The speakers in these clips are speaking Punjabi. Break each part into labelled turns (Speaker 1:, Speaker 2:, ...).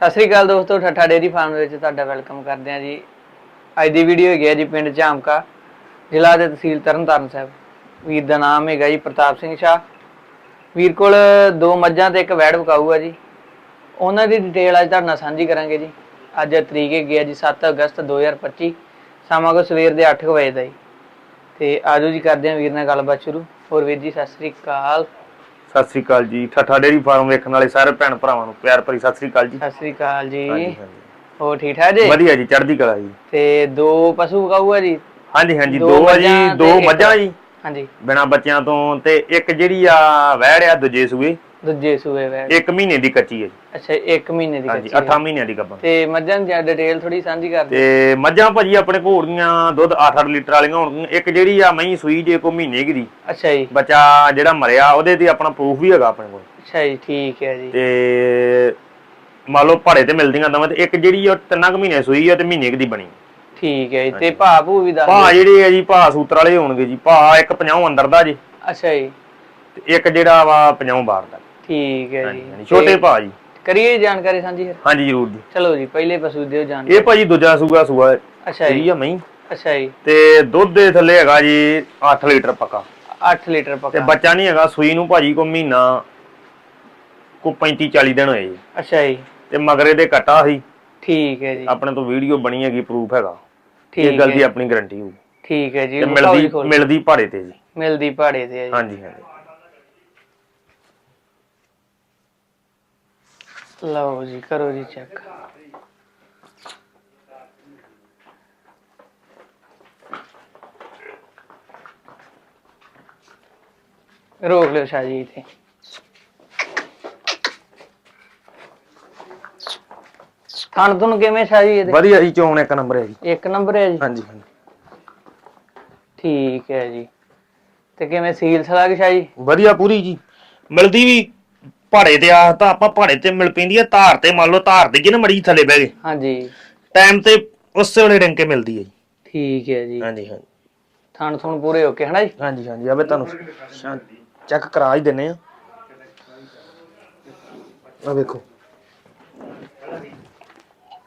Speaker 1: ਸਤਿ ਸ੍ਰੀ ਅਕਾਲ ਦੋਸਤੋ, ਠੱਠਾ ਡੇਰੀ ਫਾਰਮ ਵਿੱਚ ਤੁਹਾਡਾ ਵੈਲਕਮ ਕਰਦੇ ਹਾਂ ਜੀ। ਅੱਜ ਦੀ ਵੀਡੀਓ ਹੈਗੀ ਹੈ ਜੀ ਪਿੰਡ ਝਾਮਕਾ, ਜ਼ਿਲ੍ਹਾ ਤੇ ਤਹਿਸੀਲ ਤਰਨਤਾਰਨ ਸਾਹਿਬ। ਵੀਰ ਦਾ ਨਾਮ ਹੈਗਾ ਜੀ ਪ੍ਰਤਾਪ ਸਿੰਘ ਸ਼ਾਹ। ਵੀਰ ਕੋਲ ਦੋ ਮੱਝਾਂ ਤੇ ਇੱਕ ਵੈੜ ਵਿਕਾਊ ਹੈ ਜੀ। ਉਹਨਾਂ ਦੀ ਡਿਟੇਲ ਅੱਜ ਤੁਹਾਡੇ ਨਾਲ ਸਾਂਝੀ ਕਰਾਂਗੇ ਜੀ। ਅੱਜ ਤਰੀਕ ਹੈਗੀ ਹੈ ਜੀ 7 ਅਗਸਤ 2025 ਸਮਾਂ ਕੋ ਸਵੇਰ ਦੇ 8 ਵਜੇ ਦਾ ਜੀ। ਤੇ ਆਜੋ ਜੀ ਕਰਦੇ ਹਾਂ ਵੀਰ ਨਾਲ ਗੱਲਬਾਤ ਸ਼ੁਰੂ। ਹੋਰ ਵੀਰ ਜੀ, ਸਤਿ ਸ੍ਰੀ ਅਕਾਲ।
Speaker 2: ਸਤਿ ਸ੍ਰੀ ਅਕਾਲ ਜੀ। ਠੱਠਾ ਡੇਰੀ ਫਾਰਮ ਵੇਖਣ ਵਾਲੇ ਸਾਰੇ ਭੈਣ ਭਰਾਵਾਂ ਨੂੰ ਪਿਆਰ ਭਰੀ ਸਤਿ ਸ੍ਰੀ ਅਕਾਲ ਜੀ।
Speaker 1: ਸਤਿ ਸ੍ਰੀ ਅਕਾਲ ਜੀ। ਹੋਰ ਠੀਕ ਠਾਕ ਜੀ?
Speaker 2: ਵਧੀਆ ਜੀ ਚੜ੍ਹਦੀ ਕਲਾ ਜੀ।
Speaker 1: ਤੇ ਦੋ ਪਸ਼ੂ ਵਿਕਾਊ ਹੈ ਜੀ?
Speaker 2: ਹਾਂਜੀ ਹਾਂਜੀ
Speaker 1: ਦੋ
Speaker 2: ਆ ਜੀ ਦੋ ਮੱਝਾਂ ਜੀ।
Speaker 1: ਹਾਂਜੀ।
Speaker 2: ਬਿਨਾ ਬੱਚਿਆਂ ਤੋਂ ਤੇ ਇੱਕ ਜਿਹੜੀ ਆ ਵਹਿੜ ਆ ਦੂਜੇ ਸੂਏ।
Speaker 1: ਦੂਜੇ ਸੂਏ ਵੈ।
Speaker 2: ਇੱਕ ਮਹੀਨੇ ਦੀ ਕੱਚੀ ਹੈ ਜੀ।
Speaker 1: ਅੱਛਾ 1 ਮਹੀਨੇ ਦੀ
Speaker 2: ਹਾਂਜੀ
Speaker 1: ਕੱਚੀ
Speaker 2: 8 ਮਹੀਨਿਆਂ ਦੀ ਗੱਭਣ।
Speaker 1: ਤੇ ਮੱਝਾਂ ਦੀ ਡਿਟੇਲ ਥੋੜੀ ਸਾਂਝੀ ਕਰ ਦੇ
Speaker 2: ਤੇ ਮੱਝਾਂ ਭਾਜੀ ਆਪਣੇ ਘੋੜ ਦੀਆਂ ਦੁੱਧ 8-8 ਲੀਟਰ ਵਾਲੀਆਂ ਹੋਣਗੀਆਂ। ਇੱਕ ਜਿਹੜੀ ਆ ਮਹੀਂ ਸੂਈ ਜੇ ਕੋ ਮਹੀਨੇ ਕੁ ਦੀ।
Speaker 1: ਅੱਛਾ ਜੀ।
Speaker 2: ਬੱਚਾ ਜਿਹੜਾ ਮਰਿਆ ਉਹਦੇ ਤੇ ਆਪਣਾ ਪ੍ਰੂਫ ਵੀ ਹੈਗਾ ਆਪਣੇ ਕੋਲ।
Speaker 1: ਅੱਛਾ ਜੀ ਠੀਕ ਹੈ ਜੀ।
Speaker 2: ਤੇ ਮੰਨ ਲਓ ਭਾੜੇ ਤੇ ਮਿਲਦੀਆਂ ਦਵਾਂ ਤੇ ਇੱਕ ਜਿਹੜੀ ਆ ਉਹ ਤਿੰਨਾਂ ਕੁ ਮਹੀਨੇ ਸੂਈ ਆ ਤੇ ਮਹੀਨੇ ਕੁ ਦੀ ਬਣੀ।
Speaker 1: ਠੀਕ ਹੈ ਜੀ ਤੇ ਭਾ ਭੂ ਵੀ ਦੱਸ
Speaker 2: ਭਾ ਜਿਹੜੇ ਆ ਜੀ ਭਾ ਸੂਤਰ ਵਾਲੇ ਹੋਣਗੇ ਜੀ। ਭਾ ਇੱਕ 50 ਅੰਦਰ ਦਾ ਜੀ।
Speaker 1: ਅੱਛਾ ਜੀ।
Speaker 2: ਤੇ ਇੱਕ ਜਿਹੜਾ ਵਾ 50 ਬਾਹਰ ਦਾ।
Speaker 1: ਠੀਕ ਹੈ ਜੀ।
Speaker 2: ਛੋਟੇ
Speaker 1: ਤੇ
Speaker 2: ਭਾ ਜੀ।
Speaker 1: ਕਰੀਏ ਜਾਣਕਾਰੀ ਸਾਂਝੀ ਫਿਰ?
Speaker 2: ਹਾਂਜੀ ਜ਼ਰੂਰ ਜੀ।
Speaker 1: ਚਲੋ ਜੀ ਪਹਿਲੇ ਪਸ਼ੂ ਦਿਓ ਜਾਣਕਾਰੀ।
Speaker 2: ਇਹ ਭਾਜੀ ਦੂਜਾ ਸੂਗਾ ਸੂਆ
Speaker 1: ਅੱਛਾ ਜੀ।
Speaker 2: ਆ ਮਹੀਂ।
Speaker 1: ਅੱਛਾ ਜੀ।
Speaker 2: ਤੇ ਦੁੱਧ ਦੇ ਥੱਲੇ ਹੈਗਾ ਜੀ 8 ਲੀਟਰ ਪੱਕਾ।
Speaker 1: 8 ਲੀਟਰ
Speaker 2: ਤੇ
Speaker 1: ਪੱਕਾ
Speaker 2: ਬੱਚਾ ਨਹੀਂ ਹੈਗਾ ਸੂਈ ਨੂੰ ਭਾਜੀ ਕੋ ਮਹੀਨਾ ਕੋ 35 40 ਦਿਨ ਹੋਏ ਜੀ।
Speaker 1: ਅੱਛਾ ਜੀ।
Speaker 2: ਤੇ ਮਗਰੇ ਦੇ ਕਟਾ ਸੀ।
Speaker 1: ਠੀਕ ਹੈ ਜੀ।
Speaker 2: ਆਪਣੇ ਤੋਂ ਵੀਡੀਓ ਬਣੀ ਹੈਗੀ ਪ੍ਰੂਫ ਹੈਗਾ।
Speaker 1: ਠੀਕ
Speaker 2: ਇਹ ਗੱਲ
Speaker 1: ਹੈ
Speaker 2: ਦੀ ਆਪਣੀ ਗਾਰੰਟੀ ਹੋਊ
Speaker 1: ਠੀਕ ਹੈ ਜੀ
Speaker 2: ਤੇ ਮਿਲਦੀ। ਮਿਲਦੀ ਭਾੜੇ ਤੇ ਜੀ।
Speaker 1: ਮਿਲਦੀ ਪਹਾੜੇ ਤੇ ਹੈ ਜੀ।
Speaker 2: ਹਾਂਜੀ ਹਾਂਜੀ।
Speaker 1: ਲਓ ਜੀ ਕਰੋ ਜੀ ਚੈੱਕ ਰੋਕ ਲਿਓ ਸ਼ਾਹ ਜੀ ਇੱਥੇ। ਥਣ ਤੁਨ ਕਿਵੇਂ ਸ਼ਾਹ ਜੀ ਇਹਦੇ?
Speaker 2: ਵਧੀਆ ਜੀ ਚੋਣ ਇੱਕ ਨੰਬਰ ਹੈ ਜੀ।
Speaker 1: ਇੱਕ ਨੰਬਰ ਹੈ ਜੀ?
Speaker 2: ਹਾਂਜੀ ਹਾਂਜੀ।
Speaker 1: ਠੀਕ ਹੈ ਜੀ। ਤੇ ਕਿਵੇਂ ਸੀਲ ਸਲਾਗ ਸ਼ਾਹ ਜੀ
Speaker 2: ਵਧੀਆ ਪੂਰੀ ਜੀ। ਮਿਲਦੀ ਵੀ। ਭਾੜੇ ਤੇ ਆ ਤਾਂ ਆਪਾਂ ਭਾੜੇ ਤੇ ਮਿਲ ਪੈਂਦੀ ਆ ਧਾਰ ਤੇ ਮੰਨ ਲਓ ਧਾਰ ਦੇ ਜਿਹਨੇ ਮੜੀ ਥੱਲੇ ਬਹਿ ਗਏ
Speaker 1: ਹਾਂਜੀ।
Speaker 2: ਟਾਈਮ ਤੇ ਉਸੇ ਵੇਲੇ ਡੰਕੇ ਮਿਲਦੀ ਹੈ ਜੀ।
Speaker 1: ਠੀਕ ਹੈ ਜੀ।
Speaker 2: ਹਾਂਜੀ ਹਾਂਜੀ।
Speaker 1: ਥਣ ਥੁਣ ਪੂਰੇ ਹੋ ਕੇ ਹਨਾ ਜੀ?
Speaker 2: ਹਾਂਜੀ ਹਾਂਜੀ ਆਵੇ ਤੁਹਾਨੂੰ ਚੈੱਕ ਕਰਾ ਹੀ ਦਿੰਨੇ ਆ। ਆ ਵੇਖੋ।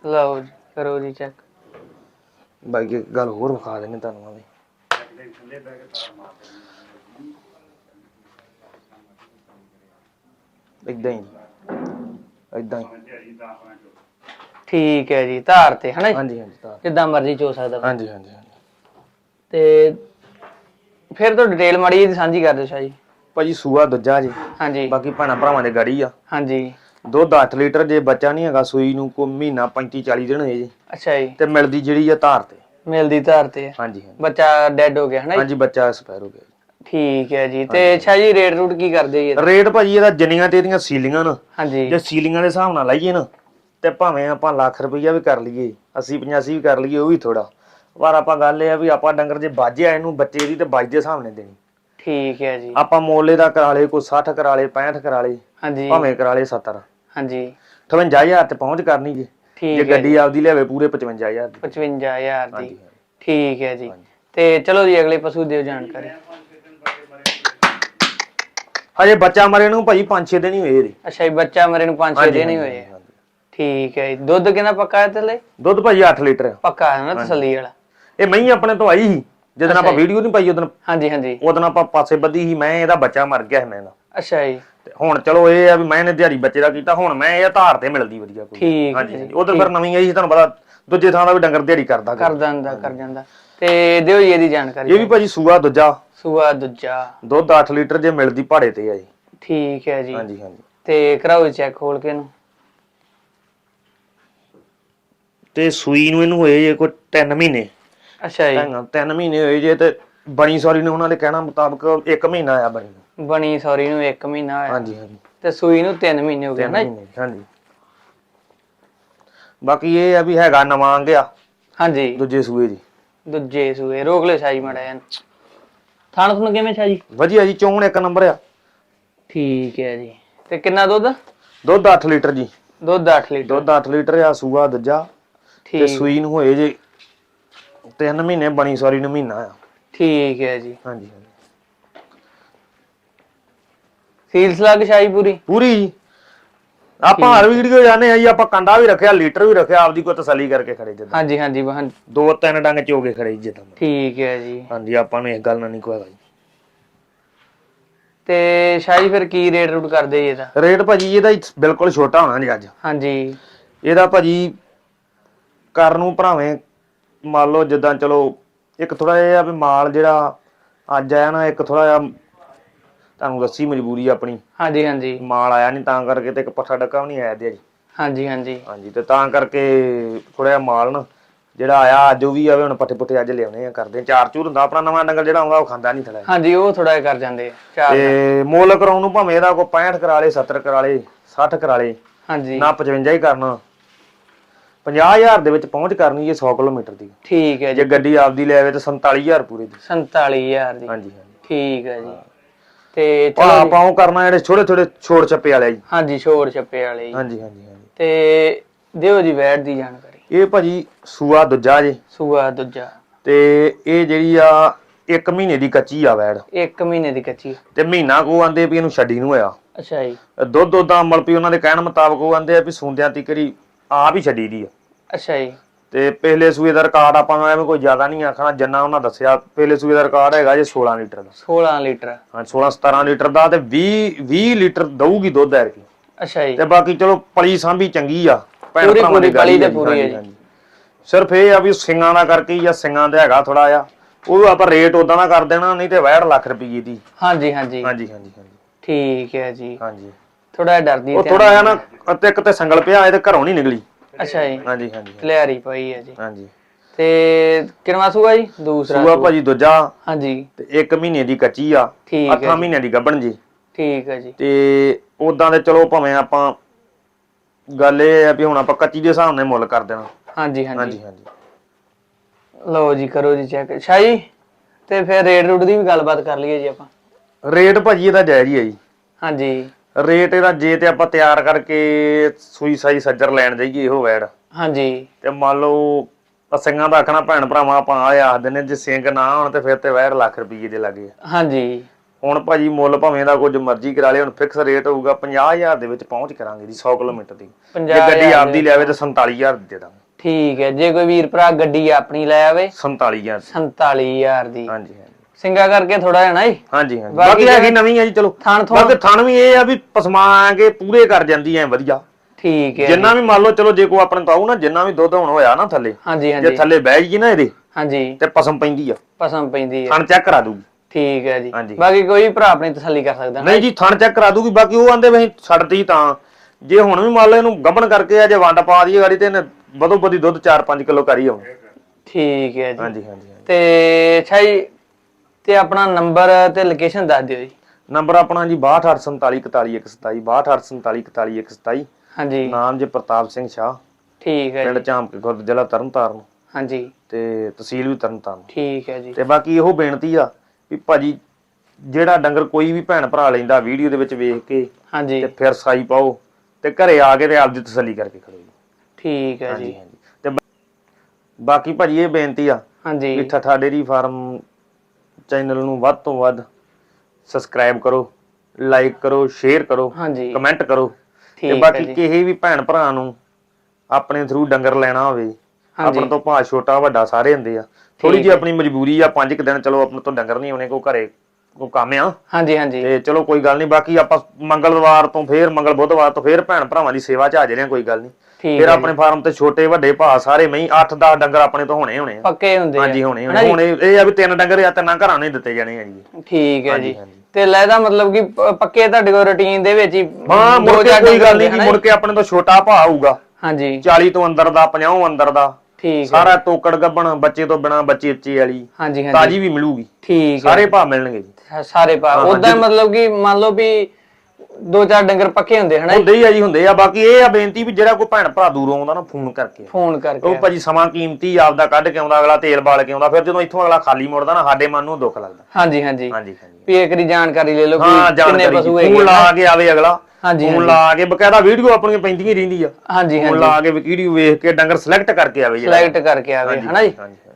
Speaker 1: ਲਓ ਜੀ ਕਰੋ ਜੀ ਚੈੱਕ।
Speaker 2: ਬਾਈ ਇੱਕ ਗੱਲ ਹੋਰ ਵਿਖਾ ਦਿੰਨੇ ਤੁਹਾਨੂੰ ਆਵੇ ਇਦਾਂ ਹੀ ਇਦਾਂ ਹੀ।
Speaker 1: ਠੀਕ ਹੈ ਜੀ ਧਾਰ ਤੇ ਹਨਾ ਜੀ?
Speaker 2: ਹਾਂਜੀ ਹਾਂਜੀ ਤਾਂ
Speaker 1: ਜਿੱਦਾਂ ਮਰਜ਼ੀ ਚੋ ਸਕਦਾ ਬੰਦਾ।
Speaker 2: ਹਾਂਜੀ ਹਾਂਜੀ ਹਾਂਜੀ।
Speaker 1: ਤੇ ਫਿਰ ਤੋਂ ਡਿਟੇਲ ਮਾੜੀ ਜਿਹੀ ਸਾਂਝੀ ਕਰ ਦਿਓ ਸ਼ਾਹ। ਜੀ
Speaker 2: ਭਾਜੀ ਸੂਆ ਦੂਜਾ ਜੀ।
Speaker 1: ਹਾਂਜੀ।
Speaker 2: ਬਾਕੀ ਭਾਣਾ ਭਰਾਵਾਂ ਦੇ ਗਾੜੀ ਆ।
Speaker 1: ਹਾਂਜੀ।
Speaker 2: ਦੁੱਧ 8 ਲੀਟਰ ਜੇ ਬੱਚਾ ਨਹੀਂ ਹੈਗਾ ਸੂਈ ਨੂੰ ਕੋ ਮਹੀਨਾ 35 40 ਦਿਨ ਹੋਏ ਜੀ।
Speaker 1: ਅੱਛਾ ਜੀ।
Speaker 2: ਤੇ ਮਿਲਦੀ ਜਿਹੜੀ ਆ ਧਾਰ ਤੇ।
Speaker 1: ਮਿਲਦੀ ਧਾਰ ਤੇ। ਹੈ।
Speaker 2: ਹਾਂਜੀ ਹਾਂਜੀ।
Speaker 1: ਬੱਚਾ ਡੈਡ ਹੋ ਗਿਆ ਹਨਾ ਜੀ?
Speaker 2: ਹਾਂਜੀ ਬੱਚਾ ਐਕਸਪਾਇਰ ਹੋ ਗਿਆ ਜੀ।
Speaker 1: ਠੀਕ ਹੈ ਜੀ। ਤੇ ਅੱਛਾ ਜੀ ਰੇਟ ਰੂਟ ਕੀ ਕਰਦੇ ਜੀ ਇਹਦਾ?
Speaker 2: ਰੇਟ ਭਾਜੀ ਇਹਦਾ ਜਿੰਨੀਆਂ ਤੇ ਇਹਦੀਆਂ ਸੀਲੀਆਂ ਨਾ
Speaker 1: ਹਾਂਜੀ।
Speaker 2: ਜੇ ਸੀਲੀਆਂ ਦੇ ਹਿਸਾਬ ਨਾਲ ਲਾਈਏ ਨਾ ਤੇ ਭਾਵੇਂ ਆਪਾਂ ਲੱਖ ਰੁਪਈਆ ਵੀ ਕਰ ਲਈਏ 80 85 ਵੀ ਕਰ ਲਈਏ ਉਹ ਵੀ ਥੋੜਾ ਪਰ ਆਪਾਂ ਗੱਲ ਇਹ ਆ ਵੀ ਆਪਾਂ ਡੰਗਰ ਜੇ ਬਾਜਿਆ ਇਹਨੂੰ ਬੱਚੇ ਦੀ ਤੇ ਬਾਜ ਦੇ ਹਿਸਾਬ ਨਾਲ ਦੇਣੀ।
Speaker 1: ਠੀਕ ਹੈ ਜੀ।
Speaker 2: ਆਪਾਂ ਮੋਲੇ ਦਾ ਕਰਾ ਲੇ ਕੋਈ 60 ਕਰਾ ਲੇ 65 ਕਰਾ ਲੇ
Speaker 1: ਹਾਂਜੀ।
Speaker 2: ਭਾਵੇਂ ਕਰਾ ਲੇ 70
Speaker 1: ਹਾਂਜੀ।
Speaker 2: 58000 ਤੇ ਪਹੁੰਚ ਕਰਨੀ ਜੇ।
Speaker 1: ਠੀਕ
Speaker 2: ਜੇ
Speaker 1: ਹੈ
Speaker 2: ਗੱਡੀ ਆਪਦੀ ਲਿਆਵੇ ਪੂਰੇ 55000 ਦੀ।
Speaker 1: 55000 ਦੀ।
Speaker 2: ਹਾਂਜੀ
Speaker 1: ਠੀਕ ਹੈ ਜੀ। ਤੇ ਚਲੋ ਜੀ ਅਗਲੇ ਪਸ਼ੂ ਦਿਓ ਜਾਣਕਾਰੀ।
Speaker 2: ਹਜੇ ਬੱਚਾ ਮਰੇ ਨੂੰ ਭਾਈ 5-6 ਦਿਨ ਹੀ ਹੋਏ ਇਹਦੇ।
Speaker 1: ਅੱਛਾ ਜੀ ਬੱਚਾ ਮਰੇ ਨੂੰ 5-6 ਦਿਨ ਹੀ ਹੋਏ ਆ।
Speaker 2: ਹਾਂਜੀ।
Speaker 1: ਠੀਕ ਹੈ ਜੀ। ਦੁੱਧ ਕਿੰਨਾ ਪੱਕਾ ਹੈ ਥੱਲੇ
Speaker 2: ਦੁੱਧ ਭਾਈ 8 ਲੀਟਰ ਆ।
Speaker 1: ਪੱਕਾ ਹੈ ਨਾ ਤਸੱਲੀ ਵਾਲਾ?
Speaker 2: ਇਹ ਮਹੀਂ ਆਪਣੇ ਤੋਂ ਆਈ ਸੀ। ਜਦੋਂ ਆਪਾਂ ਵੀਡੀਓ ਨਹੀਂ ਪਾਈ ਉਦੋਂ
Speaker 1: ਹਾਂਜੀ ਹਾਂਜੀ।
Speaker 2: ਉਦੋਂ ਆਪਾਂ ਪਾਸੇ ਬੱਧੀ ਸੀ ਮੈਂ ਇਹਦਾ ਬੱਚਾ ਮਰ ਗਿਆ ਸੀ ਮੈਂ ਦਾ
Speaker 1: ਅੱਛਾ ਜੀ।
Speaker 2: ਤੇ ਹੁਣ ਚਲੋ ਇਹ ਆ ਵੀ ਮੈਂ ਇਹਨੇ ਦਿਹਾੜੀ ਬੱਚੇ ਦਾ ਕੀਤਾ ਹੁਣ ਮੈਂ ਇਹ ਧਾਰ ਤੇ ਮਿਲਦੀ ਵਧੀਆ ਕੋਈ।
Speaker 1: ਠੀਕ
Speaker 2: ਹਾਂਜੀ ਹਾਂਜੀ। ਉਧਰ ਫਿਰ ਨਵੀਂ ਆਈ ਸੀ ਤੁਹਾਨੂੰ ਪਤਾ ਦੂਜੇ ਥਾਂ ਦਾ ਵੀ ਡੰਗਰ ਦਿਹਾੜੀ ਕਰਦਾ ਗਾ।
Speaker 1: ਕਰ ਦਿੰਦਾ ਕਰ ਜਾਂਦਾ ਤੇ ਦਿਓ ਜੀ ਇਹਦੀ ਜਾਣਕਾਰੀ।
Speaker 2: ਇਹ ਵੀ ਭਾਜੀ ਸੂਆ ਦੂਜਾ।
Speaker 1: ਸੂਆ ਦੂਜਾ।
Speaker 2: ਦੁੱਧ 8 ਲੀਟਰ ਜੇ ਮਿਲਦੀ ਭਾੜੇ ਤੇ ਆ ਜੀ।
Speaker 1: ਠੀਕ ਹੈ ਜੀ।
Speaker 2: ਹਾਂਜੀ ਹਾਂਜੀ।
Speaker 1: ਤੇ ਕਰਾਓ ਚੈੱਕ ਖੋਲ ਕੇ ਇਹਨੂੰ।
Speaker 2: ਤੇ ਸੂਈ ਨੂੰ ਇਹਨੂੰ ਹੋਏ ਜੇ ਕੋਈ 3 ਮਹੀਨੇ।
Speaker 1: ਅੱਛਾ ਜੀ।
Speaker 2: 3 ਮਹੀਨੇ ਹੋਏ ਜੇ ਤੇ ਬਣੀ ਸੌਰੀ ਨੇ ਉਹਨਾਂ ਦੇ ਕਹਿਣਾ ਮੁਤਾਬਕ 1 ਮਹੀਨਾ ਆਇਆ ਬਣੀ ਨੂੰ।
Speaker 1: ਬਣੀ ਸੌਰੀ ਨੂੰ 1 ਮਹੀਨਾ ਹੋਇਆ
Speaker 2: ਹਾਂਜੀ ਹਾਂਜੀ।
Speaker 1: ਤੇ ਸੂਈ ਨੂੰ 3 ਮਹੀਨੇ ਹੋ ਗਏ
Speaker 2: 3
Speaker 1: ਨਾ ਜੀ?
Speaker 2: ਮਹੀਨੇ ਹਾਂਜੀ। ਬਾਕੀ ਇਹ ਆ ਵੀ ਹੈਗਾ ਨਵਾਂ ਗਿਆ
Speaker 1: ਹਾਂਜੀ।
Speaker 2: ਦੂਜੇ ਸੂਏ ਜੀ
Speaker 1: ਦੂਜੇ ਸੂਏ। ਰੋਕ ਲਿਓ ਸ਼ਾਹੀ ਮੜਾ ਥਾਣ ਤੁਹਾਨੂੰ ਕਿਵੇਂ ਸ਼ਾਹ ਜੀ?
Speaker 2: ਵਧੀਆ ਜੀ ਚੋਣ ਇੱਕ ਨੰਬਰ ਆ।
Speaker 1: ਠੀਕ ਹੈ ਜੀ। ਤੇ ਕਿੰਨਾ ਦੁੱਧ?
Speaker 2: ਦੁੱਧ 8 ਲੀਟਰ ਜੀ।
Speaker 1: ਦੁੱਧ 8 ਲੀਟਰ।
Speaker 2: ਦੁੱਧ 8 ਲੀਟਰ ਆ ਸੂਆ ਦੂਜਾ। ਤੇ
Speaker 1: ਠੀਕ।
Speaker 2: ਸੂਈ ਨੂੰ ਹੋਏ ਜੇ 3 ਮਹੀਨੇ ਬਣੀ ਸੌਰੀ ਨੂੰ ਮਹੀਨਾ ਆ।
Speaker 1: ਠੀਕ ਹੈ ਜੀ।
Speaker 2: ਹਾਂਜੀ ਹਾਂਜੀ।
Speaker 1: ਸੀਲ ਸਲਾਗ ਸ਼ਾਹੀ ਪੂਰੀ?
Speaker 2: ਪੂਰੀ ਜੀ। ਆਪਾਂ ਹਰ ਵੀਡੀਓ ਜਾਣੇ ਆ ਜੀ ਆਪਾਂ ਕੰਡਾ ਵੀ ਰੱਖਿਆ ਲੀਟਰ ਵੀ ਰੱਖਿਆ ਆਪਦੀ ਕੋਈ ਤਸੱਲੀ ਕਰਕੇ ਖੜੇ ਜਿੱਦਾਂ।
Speaker 1: ਹਾਂਜੀ ਹਾਂਜੀ ਵਾਹਨ
Speaker 2: ਦੋ ਤਿੰਨ ਡੰਗ ਚੋਗੇ ਖੜੇ ਜਿੱਦਾਂ।
Speaker 1: ਠੀਕ ਹੈ ਜੀ।
Speaker 2: ਹਾਂਜੀ ਆਪਾਂ ਨੂੰ ਇਸ ਗੱਲ ਨਾਲ ਨਹੀਂ ਕੋਈ ਹੈਗਾ ਜੀ।
Speaker 1: ਤੇ ਸ਼ਾਹੀ ਫਿਰ ਕੀ ਰੇਟ ਰੂਟ ਕਰਦੇ ਜੀ ਇਹਦਾ?
Speaker 2: ਰੇਟ ਭਾਜੀ ਇਹਦਾ ਬਿਲਕੁਲ ਛੋਟਾ ਹੋਣਾ ਜੀ ਅੱਜ।
Speaker 1: ਹਾਂਜੀ।
Speaker 2: ਇਹਦਾ ਭਾਜੀ ਕਰਨ ਨੂੰ ਭਰਾਵੇਂ ਮੰਨ ਲਓ ਜਿੱਦਾਂ ਚਲੋ ਇੱਕ ਥੋੜਾ ਜਿਹਾ ਵੀ ਮਾਲ ਜਿਹੜਾ ਅੱਜ ਆਇਆ ਨਾ ਇੱਕ ਥੋੜਾ ਜਿਹਾ ਤੁਹਾਨੂੰ ਦੱਸੀ ਮਜਬੂਰੀ ਆਪਣੀ।
Speaker 1: ਹਾਂਜੀ ਹਾਂਜੀ।
Speaker 2: ਮਾਲ ਆਇਆ ਨਹੀਂ ਤਾਂ ਕਰਕੇ ਤੇ ਇੱਕ ਪੱਠਾ ਡੱਕਾ ਵੀ ਨਹੀਂ ਆਇਆ ਤੇ ਜੀ
Speaker 1: ਹਾਂਜੀ ਹਾਂਜੀ।
Speaker 2: ਹਾਂਜੀ ਤੇ ਤਾਂ ਕਰਕੇ ਥੋੜਾ ਜਿਹਾ ਮਾਲ ਨਾ ਜਿਹੜਾ ਆਇਆ ਅੱਜ ਉਹ ਵੀ ਆਵੇ ਹੁਣ ਪੱਠੇ ਪੁੱਠੇ ਅੱਜ ਲਿਆਉਣੇ ਆ ਕਰਦੇ ਆ। ਚਾਰ ਚੂਰ ਹੁੰਦਾ ਆਪਣਾ ਨਵਾਂ ਡੰਗਰ ਜਿਹੜਾ ਆਉਂਦਾ ਉਹ ਖਾਂਦਾ ਨਹੀਂ ਥੜਾ
Speaker 1: ਹਾਂਜੀ ਉਹ ਥੋੜਾ ਜਿਹਾ ਕਰ ਜਾਂਦੇ ਆ। ਚਾਰ
Speaker 2: ਤੇ ਮੁੱਲ ਕਰਾਉਣ ਨੂੰ ਭਾਵੇਂ ਇਹਦਾ ਕੋਈ 65 ਕਰਾ ਲੇ 70 ਕਰਾ ਲੇ 60 ਕਰਾ ਲੇ
Speaker 1: ਹਾਂਜੀ।
Speaker 2: ਨਾ 55 ਹੀ ਕਰਨਾ। 50000 ਦੇ ਵਿੱਚ ਪਹੁੰਚ ਕਰਨੀ ਇਹ 100 ਕਿਲੋਮੀਟਰ ਦੀ।
Speaker 1: ਠੀਕ ਹੈ ਜੀ
Speaker 2: ਜੇ। ਗੱਡੀ ਆਪਦੀ ਲੈ ਆਵੇ ਤਾਂ 47000 ਪੂਰੇ ਦੀ।
Speaker 1: 47000 ਦੀ।
Speaker 2: ਹਾਂਜੀ ਹਾਂਜੀ।
Speaker 1: ਠੀਕ ਹੈ ਜੀ। ਤੇ ਚਲੋ
Speaker 2: ਆਪਾਂ ਉਹ ਕਰਨਾ ਜਿਹੜੇ ਛੋਟੇ ਛੋਟੇ ਛੋੜ ਛੱਪੇ ਵਾਲੇ ਜੀ।
Speaker 1: ਹਾਂਜੀ ਛੋੜ ਛੱਪੇ ਵਾਲੇ ਜੀ।
Speaker 2: ਹਾਂਜੀ ਹਾਂਜੀ ਹਾਂਜੀ।
Speaker 1: ਤੇ ਦਿਓ ਜੀ ਵੈਟ ਦੀ ਜਾਣਕਾਰੀ।
Speaker 2: ਇਹ ਭਾਜੀ ਸੂਆ ਦੂਜਾ ਜੇ।
Speaker 1: ਸੂਆ ਦੂਜਾ।
Speaker 2: ਤੇ ਇਹ ਜਿਹੜੀ ਆ 1 ਮਹੀਨੇ ਦੀ ਕੱਚੀ ਆ ਵੈੜ।
Speaker 1: 1 ਮਹੀਨੇ ਦੀ ਕੱਚੀ।
Speaker 2: ਤੇ ਮਹੀਨਾ ਕੋ ਆਂਦੇ ਵੀ ਇਹਨੂੰ ਛੱਡੀ ਨੂੰ ਹੋਇਆ।
Speaker 1: ਅੱਛਾ ਜੀ।
Speaker 2: ਦੁੱਧ ਉਦਾਂ ਅਮਲ ਵੀ ਉਹਨਾਂ ਦੇ ਕਹਿਣ ਮੁਤਾਬਕ ਉਹ ਆਂਦੇ ਆ ਵੀ ਸੂੰਦਿਆਂ ਤੀਕਰੀ ਆਪ ਹੀ ਛੱਡੀ ਦੀ ਆ।
Speaker 1: ਅੱਛਾ ਜੀ।
Speaker 2: ਤੇ ਪਹਿਲੇ ਸੂਏ ਦਾ ਰਿਕਾਰਡ ਆਪਾਂ ਨੂੰ ਐਵੇਂ ਕੋਈ ਜ਼ਿਆਦਾ ਨਹੀਂ ਆਖਣਾ ਜਿੰਨਾ ਉਹਨਾਂ ਦੱਸਿਆ ਪਹਿਲੇ ਸੂਏ ਦਾ ਰਿਕਾਰਡ ਹੈਗਾ ਜੇ 16 ਲੀਟਰ ਦਾ।
Speaker 1: 16 ਲੀਟਰ।
Speaker 2: ਹਾਂ 16 17 ਲੀਟਰ ਦਾ ਤੇ 20 20 ਲੀਟਰ ਦਊਗੀ ਦੁੱਧ ਐਰ ਕੀ
Speaker 1: ਅੱਛਾ ਜੀ।
Speaker 2: ਤੇ ਬਾਕੀ ਚਲੋ ਪਲੀ ਸਾਂਭੀ ਚੰਗੀ ਆ
Speaker 1: ਪੂਰੀ-
Speaker 2: ਦੀ
Speaker 1: ਪੂਰੀ
Speaker 2: ਹੀ
Speaker 1: ਪਲੀ ਤੇ
Speaker 2: ਜੀ,
Speaker 1: ਪੂਰੀ
Speaker 2: ਹਾਂਜੀ,
Speaker 1: ਜੀ।
Speaker 2: ਸਿਰਫ ਇਹ ਆ ਵੀ ਸਿੰਘਾਂ ਦਾ ਕਰਕੇ ਹੀ ਆ ਸਿੰਘਾਂ ਤੇ ਹੈਗਾ ਥੋੜਾ ਆ ਉਹ ਆਪਾਂ ਰੇਟ ਉਦਾਂ ਦਾ ਕਰ ਦੇਣਾ ਨਹੀਂ ਤੇ 62 ਲੱਖ ਰੁਪਏ ਦੀ।
Speaker 1: ਹਾਂਜੀ ਹਾਂਜੀ।
Speaker 2: ਹਾਂਜੀ ਹਾਂਜੀ ਹਾਂਜੀ।
Speaker 1: ਠੀਕ ਹੈ ਜੀ।
Speaker 2: ਹਾਂਜੀ।
Speaker 1: ਥੋੜਾ ਡਰਦੀ
Speaker 2: ਉਹ ਥੋੜਾ ਆ ਨਾ ਅਤੇ ਇੱਕ ਤੇ ਸੰਗਲ ਪਿਆ ਇਹ ਤੇ ਘਰੋਂ ਨਹੀਂ ਨਿਕਲੀ।
Speaker 1: ਅੱਛਾ ਜੀ।
Speaker 2: ਹਾਂਜੀ ਹਾਂਜੀ
Speaker 1: ਲਿਆਰੀ ਪਈ ਹੈ ਜੀ।
Speaker 2: ਹਾਂਜੀ।
Speaker 1: ਤੇ ਕਿੰਨਵਾ ਸੂਆ ਜੀ? ਦੂਸਰਾ
Speaker 2: ਸੂਆ ਭਾਜੀ ਦੂਜਾ।
Speaker 1: ਹਾਂਜੀ।
Speaker 2: ਤੇ 1 ਮਹੀਨੇ ਦੀ ਕੱਚੀ ਆ।
Speaker 1: ਠੀਕ ਹੈ
Speaker 2: 8 ਮਹੀਨਿਆਂ ਦੀ ਗੱਭਣ ਜੀ।
Speaker 1: ਠੀਕ ਹੈ ਜੀ।
Speaker 2: ਤੇ ਉਦਾਂ ਦੇ ਚਲੋ ਭਾਵੇਂ ਆਪਾਂ ਗੱਲ ਇਹ ਆ ਵੀ ਹੁਣ ਆਪਾਂ ਕੱਚੀ ਦੇ ਹਿਸਾਬ ਨਾਲ ਮੁੱਲ ਕਰ ਦੇਣਾ।
Speaker 1: ਹਾਂਜੀ ਹਾਂਜੀ।
Speaker 2: ਹਾਂਜੀ ਹਾਂਜੀ।
Speaker 1: ਲਓ ਜੀ ਕਰੋ ਜੀ ਚੈੱਕ। ਸ਼ਾਹੀ ਤੇ ਫਿਰ ਰੇਟ ਰੂਟ ਦੀ ਵੀ ਗੱਲਬਾਤ ਕਰ ਲਈਏ ਜੀ ਆਪਾਂ।
Speaker 2: ਰੇਟ ਭਾਜੀ ਇਹਦਾ ਜਾਇਜ਼ ਹੀ ਆ ਜੀ।
Speaker 1: ਹਾਂਜੀ।
Speaker 2: ਰੇਟ ਇਹਦਾ ਜੇ ਤੇ ਆਪਾਂ ਤਿਆਰ ਕਰਕੇ ਸੂਈ ਸਾਈ ਸੱਜਰ ਲੈਣ ਜਾਈਏ ਇਹੋ ਵੈੜ
Speaker 1: ਹਾਂਜੀ।
Speaker 2: ਤੇ ਮੰਨ ਲਓ ਸਿੰਘਾਂ ਦਾ ਆਖਣਾ ਭੈਣ ਭਰਾਵਾਂ ਆਪਾਂ ਆ ਆਖਦੇ ਨੇ ਜੇ ਸਿੰਘ ਨਾ ਹੋਣ ਤੇ ਫਿਰ ਤੇ ਵੈੜ ਲੱਖ ਰੁਪਏ ਦੇ ਲੱਗੇ
Speaker 1: ਹਾਂਜੀ।
Speaker 2: ਹੁਣ ਭਾਜੀ ਮੁੱਲ ਭਾਵੇਂ ਦਾ ਕੁਝ ਮਰਜ਼ੀ ਕਰਾ ਲੇ ਹੁਣ ਫਿਕਸ ਰੇਟ ਹੋਊਗਾ 50000 ਦੇ ਵਿੱਚ ਪਹੁੰਚ ਕਰਾਂਗੇ ਜੀ 100 ਕਿਲੋਮੀਟਰ ਦੀ। ਜੇ
Speaker 1: 50
Speaker 2: ਗੱਡੀ ਆਪਦੀ ਲਿਆਵੇ ਤਾਂ 47000 ਦੇ ਦਾਂਗੇ।
Speaker 1: ਠੀਕ ਹੈ ਜੇ ਕੋਈ ਵੀਰ ਭਰਾ ਗੱਡੀ ਆਪਣੀ ਲੈ ਆਵੇ।
Speaker 2: 47000
Speaker 1: 47000 ਦੀ।
Speaker 2: ਹਾਂਜੀ।
Speaker 1: ਸਿੰਗਾ ਕਰਕੇ ਥੋੜਾ ਹੈ ਨਾ ਜੀ।
Speaker 2: ਹਾਂਜੀ ਹਾਂਜੀ।
Speaker 1: ਬਾਕੀ
Speaker 2: ਬਾਕੀ ਹੈਗੀ ਨਵੀਂ ਆ ਜੀ ਚਲੋ।
Speaker 1: ਥਣ ਥੋਣ
Speaker 2: ਬਾਕੀ ਥਣ ਵੀ ਇਹ ਆ ਵੀ ਪਸਮਾ ਕੇ ਪੂਰੇ ਕਰ ਜਾਂਦੀ ਐ ਵਧੀਆ।
Speaker 1: ਠੀਕ ਹੈ
Speaker 2: ਜਿੰਨਾ ਵੀ ਮੰਨ ਲਓ ਚਲੋ ਜੇ ਕੋ ਆਪਣੇ ਤੋਂ ਆਊ ਨਾ ਜਿੰਨਾ ਵੀ ਦੁੱਧ ਹੁਣ ਹੋਇਆ ਨਾ ਥੱਲੇ
Speaker 1: ਹਾਂਜੀ
Speaker 2: ਜੇ
Speaker 1: ਹਾਂਜੀ।
Speaker 2: ਥੱਲੇ ਬਹਿ ਗਈ ਨਾ ਇਹਦੇ
Speaker 1: ਹਾਂਜੀ।
Speaker 2: ਤੇ ਪਸਮ ਪੈਂਦੀ ਆ।
Speaker 1: ਪਸੰਦ ਪੈਂਦੀ ਹੈ
Speaker 2: ਥਣ ਚੈੱਕ ਕਰਾ ਦੂਗੀ।
Speaker 1: ਠੀਕ ਹੈ ਜੀ।
Speaker 2: ਹਾਂਜੀ।
Speaker 1: ਬਾਕੀ ਕੋਈ ਭਰਾ ਆਪਣੀ ਤਸੱਲੀ ਕਰ ਸਕਦਾ
Speaker 2: ਨਹੀਂ ਜੀ ਥਣ ਚੈੱਕ ਕਰਾ ਦੂਗੀ ਬਾਕੀ ਉਹ ਆਂਦੇ ਵੀ ਛੱਡਤੀ ਤਾਂ ਜੇ ਹੁਣ ਵੀ ਮੰਨ ਲਓ ਇਹਨੂੰ ਗੱਬਣ ਕਰਕੇ ਆ ਜੇ ਵੰਡ ਪਾ ਦਈਏ ਗਾੜੀ ਤੇ ਇਹਨੇ ਵਧੋ ਵਧੀ ਦੁੱਧ 4-5 ਕਿਲੋ ਕਰੀ ਆਉਂ
Speaker 1: ਠੀਕ ਹੈ ਜੀ।
Speaker 2: ਹਾਂਜੀ ਹਾਂਜੀ ਹਾਂਜੀ।
Speaker 1: ਤੇ ਅੱਛਾ ਜੀ ਤੇ ਆਪਣਾ ਨੰਬਰ ਤੇ ਲੋਕੇਸ਼ਨ ਦੱਸ ਦਿਓ ਜੀ।
Speaker 2: ਨੰਬਰ ਆਪਣਾ ਜੀ 6247414127 6247414127
Speaker 1: ਹਾਂਜੀ।
Speaker 2: ਨਾਮ ਜੀ ਪ੍ਰਤਾਪ ਸਿੰਘ ਸ਼ਾਹ।
Speaker 1: ਠੀਕ ਹੈ
Speaker 2: ਪਿੰਡ
Speaker 1: ਜੀ।
Speaker 2: ਖੁਰਦ ਜ਼ਿਲ੍ਹਾ ਤਰਨਤਾਰਨ।
Speaker 1: ਹਾਂਜੀ।
Speaker 2: ਤੇ ਤਹਿਸੀਲ ਵੀ ਤਰਨਤਾਰਨ।
Speaker 1: ਠੀਕ ਹੈ ਜੀ।
Speaker 2: ਤੇ ਬਾਕੀ ਇਹੋ ਬੇਨਤੀ ਆ ਵੀ ਭਾਜੀ ਜਿਹੜਾ ਡੰਗਰ ਕੋਈ ਵੀ ਭੈਣ ਭਰਾ ਲੈਂਦਾ ਵੀਡੀਓ ਦੇ ਵਿੱਚ ਵੇਖ ਕੇ
Speaker 1: ਹਾਂਜੀ।
Speaker 2: ਤੇ ਫਿਰ ਸਾਈ ਪਾਓ ਤੇ ਘਰੇ ਆ ਕੇ ਤੇ ਆਪਦੀ ਤਸੱਲੀ ਕਰਕੇ ਖੜੋ ਜੀ।
Speaker 1: ਠੀਕ ਹੈ ਜੀ।
Speaker 2: ਹਾਂਜੀ ਤੇ ਬਾਕੀ ਭਾਜੀ ਇਹ ਬੇਨਤੀ ਆ ਵੀ
Speaker 1: ਹਾਂਜੀ
Speaker 2: ਠੱਠਾ ਡੇਰੀ ਫਾਰਮ ਚੈਨਲ ਨੂੰ ਵੱਧ ਤੋਂ ਵੱਧ ਸਬਸਕ੍ਰਾਈਬ ਕਰੋ ਲਾਈਕ ਕਰੋ ਸ਼ੇਅਰ ਕਰੋ
Speaker 1: ਹਾਂਜੀ।
Speaker 2: ਕਮੈਂਟ ਕਰੋ ਤੇ
Speaker 1: ਠੀਕ ਹੈ
Speaker 2: ਬਾਕੀ
Speaker 1: ਜੀ।
Speaker 2: ਕਿਸੇ ਵੀ ਭੈਣ ਭਰਾ ਨੂੰ ਆਪਣੇ ਥਰੂ ਡੰਗਰ ਲੈਣਾ ਹੋਵੇ
Speaker 1: ਹਾਂਜੀ।
Speaker 2: ਆਪਣੇ ਤੋਂ ਭਾ ਛੋਟਾ ਵੱਡਾ ਸਾਰੇ ਹੁੰਦੇ ਆ। ਥੋੜੀ ਜਿਹੀ ਆਪਣੀ ਮਜਬੂਰੀ ਆ ਪੰਜ ਕੁ ਦਿਨ ਚਲੋ ਆਪਣੇ ਤੋਂ ਡੰਗਰ ਨਹੀਂ ਆਉਣੇ ਕੋ ਘਰੇ ਕੋ ਕੰਮ ਆ।
Speaker 1: ਹਾਂਜੀ ਹਾਂਜੀ।
Speaker 2: ਤੇ ਚਲੋ ਕੋਈ ਗੱਲ ਨਹੀਂ ਬਾਕੀ ਆਪਾਂ ਮੰਗਲਵਾਰ ਤੋਂ ਫੇਰ ਮੰਗਲ ਬੁੱਧਵਾਰ ਤੋਂ ਫੇਰ ਭੈਣ ਭਰਾਵਾਂ ਦੀ ਸੇਵਾ ਚ ਹਾਜ਼ਰ ਆ ਕੋਈ ਗੱਲ ਨਹੀਂ।
Speaker 1: ਠੀਕ
Speaker 2: ਫਿਰ ਆਪਣੇ ਫਾਰਮ ਤੇ ਛੋਟੇ ਵੱਡੇ ਭਾ ਸਾਰੇ ਮਈ 8-10 ਡੰਗਰ ਆਪਣੇ ਤੋਂ ਹੋਣੇ ਹੋਣੇ ਆ।
Speaker 1: ਪੱਕੇ ਹੁੰਦੇ ਆ।
Speaker 2: ਹਾਂਜੀ ਹੋਣੇ ਹੋਣੇ। ਹੁਣ ਇਹ ਆ ਵੀ ਤਿੰਨ ਡੰਗਰ ਆ ਤਿੰਨਾਂ ਘਰਾਂ ਨੂੰ ਦਿੱਤੇ ਜਾਣੇ ਆ ਜੀ।
Speaker 1: ਠੀਕ ਹੈ ਜੀ। ਤੇ ਲੈਦਾ ਮਤਲਬ ਕਿ ਪੱਕੇ ਤੁਹਾਡੇ ਕੋਲ ਰੁਟੀਨ ਦੇ ਵਿੱਚ ਹੀ
Speaker 2: ਹਾਂ ਮੁੜ ਕੇ ਕੋਈ ਗੱਲ ਨਹੀਂ ਕਿ ਮੁੜ ਕੇ ਆਪਣੇ ਤੋਂ ਛੋਟਾ ਭਾ ਆਊਗਾ।
Speaker 1: ਹਾਂਜੀ।
Speaker 2: 40 ਤੋਂ ਅੰਦਰ ਦਾ 50 ਅੰਦਰ ਦਾ।
Speaker 1: ਠੀਕ
Speaker 2: ਸਾਰਾ ਤੋਕੜ ਗੱਬਣ ਬੱਚੇ ਤੋਂ ਬਿਨਾ ਬੱਚੇ ਉੱਚੇ ਵਾਲੀ।
Speaker 1: ਹਾਂਜੀ ਹਾਂਜੀ।
Speaker 2: ਤਾਜੀ ਵੀ ਮਿਲੂਗੀ।
Speaker 1: ਠੀਕ
Speaker 2: ਸਾਰੇ ਭਾ ਮਿਲਣਗੇ ਜੀ।
Speaker 1: ਸਾਰੇ ਪਾ ਉਦਾਂ ਮਤਲਬ ਕਿ ਮੰਨ ਲਓ ਵੀ ਦੋ ਚਾਰ ਡੰਗਰ ਪੱਕੇ ਹੁੰਦੇ ਹਨਾ
Speaker 2: ਹੁੰਦੇ ਹੀ ਆ ਜੀ ਹੁੰਦੇ ਆ। ਬਾਕੀ ਇਹ ਆ ਬੇਨਤੀ ਵੀ ਜਿਹੜਾ ਕੋਈ ਭੈਣ ਭਰਾ ਦੂਰੋਂ ਆਉਂਦਾ ਨਾ ਫੋਨ ਕਰਕੇ।
Speaker 1: ਫੋਨ ਕਰਕੇ।
Speaker 2: ਉਹ ਭਾਜੀ ਸਮਾਂ ਕੀਮਤੀ ਆਪਦਾ ਕੱਢ ਕੇ ਆਉਂਦਾ ਅਗਲਾ ਤੇਲ ਬਾਲ ਕੇ ਆਉਂਦਾ ਫਿਰ ਜਦੋਂ ਇੱਥੋਂ ਅਗਲਾ ਖਾਲੀ ਮੁੜਦਾ ਨਾ ਸਾਡੇ ਮਨ ਨੂੰ ਦੁੱਖ ਲੱਗਦਾ।
Speaker 1: ਹਾਂਜੀ ਹਾਂਜੀ।
Speaker 2: ਹਾਂਜੀ ਹਾਂਜੀ।
Speaker 1: ਵੀ ਇੱਕ ਦੀ ਜਾਣਕਾਰੀ ਲੈ ਲਓ ਕਿ ਕਿੰਨੇ ਪਸ਼ੂ
Speaker 2: ਫੋਨ
Speaker 1: ਹੈਗੇ
Speaker 2: ਲਾ ਕੇ ਆਵੇ ਅਗਲਾ।
Speaker 1: ਹਾਂਜੀ
Speaker 2: ਫੋਨ ਲਾ ਕੇ ਬਕਾਇਦਾ ਵੀਡੀਓ ਆਪਣੀਆਂ ਪੈਂਦੀਆਂ ਹੀ ਰਹਿੰਦੀ ਆ।
Speaker 1: ਹਾਂਜੀ
Speaker 2: ਫੋਨ
Speaker 1: ਹਾਂਜੀ।
Speaker 2: ਲਾ ਕੇ ਵੀਡੀਓ ਵੇਖ ਕੇ ਡੰਗਰ ਸਿਲੈਕਟ ਕਰਕੇ ਆਵੇ
Speaker 1: ਸਿਲੈਕਟ ਕਰਕੇ ਆਵੇ ਹਨਾ ਜੀ?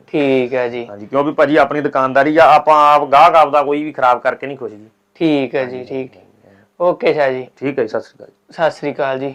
Speaker 1: ਠੀਕ ਹੈ ਜੀ।
Speaker 2: ਹਾਂਜੀ ਕਿਉਂਕਿ ਭਾਜੀ ਆਪਣੀ ਦੁਕਾਨਦਾਰੀ ਆ ਆਪਾਂ ਆਪ ਗਾਹਕ ਆਪਦਾ ਕੋਈ ਵੀ ਖਰਾਬ ਕਰਕੇ ਨਹੀਂ ਖੁਸ਼ ਜੀ।
Speaker 1: ਠੀਕ ਹੈ ਜੀ ਠੀਕ। ਓਕੇ ਸ਼ਾਹ ਜੀ।
Speaker 2: ਠੀਕ ਹੈ ਜੀ ਸਤਿ ਸ਼੍ਰੀ ਅਕਾਲ
Speaker 1: ਸਤਿ ਸ੍ਰੀ ਅਕਾਲ ਜੀ।